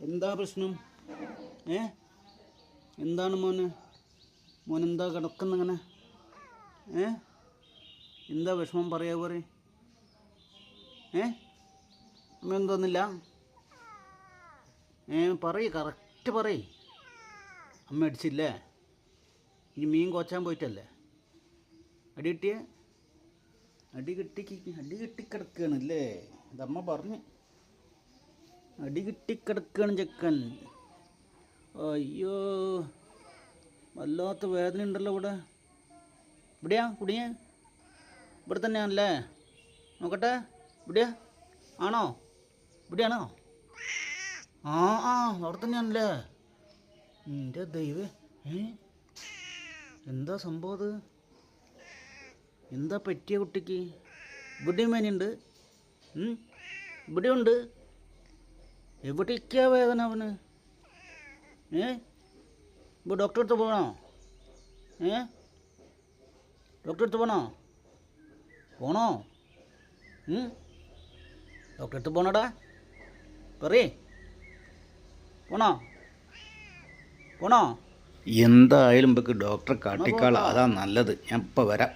എന്താ പ്രശ്നം? ഏ? എന്താണ് മോന്? മോൻ എന്താ കിടക്കുന്നങ്ങനെ? ഏ? എന്താ വിഷമം? പറയാ പറ ഏ? അമ്മ തോന്നില്ല ഏ പറയ് കറക്റ്റ് പറയ്. അമ്മ അടിച്ചില്ലേ? ഇനി മീൻ കൊച്ചാൻ പോയിട്ടല്ലേ? അടി കിട്ടിയേ? അടി കിട്ടി അടി കിട്ടിക്കിടക്കുകയാണല്ലേ ഇതമ്മ പറഞ്ഞു. അടി കിട്ടിക്കിടക്കാണ് ചെക്കൻ. അയ്യോ വല്ലാത്ത വേദന ഉണ്ടല്ലോ ഇവിടെ. ഇവിടെയാ കുടിയേ ഇവിടെ തന്നെയാണല്ലേ? നോക്കട്ടെ ഇവിടെയാ. ആണോ? ഇവിടെയാണോ? ആ ആ അവിടെ തന്നെയാണല്ലേ. എന്റെ ദൈവേ എന്താ സംഭവം അത്? എന്താ പറ്റിയ കുട്ടിക്ക്? ഇവിടെയും വേനുണ്ട് ഇവിടെയുണ്ട്. എവിടേക്കാ വേദന അവന്? ഏ? ഇപ്പോൾ ഡോക്ടറെ അടുത്ത് പോകണോ ഏ? ഡോക്ടറെ അടുത്ത് പോകണോ പോണോ? ഉം? ഡോക്ടറെ അടുത്ത് പോണടാ. പറയേ. പോണോ? പോണോ? എന്തായാലും ഇപ്പൊക്ക് ഡോക്ടറെ കാട്ടിക്കാളാ. അതാ നല്ലത്. ഞാൻ ഇപ്പൊ വരാം.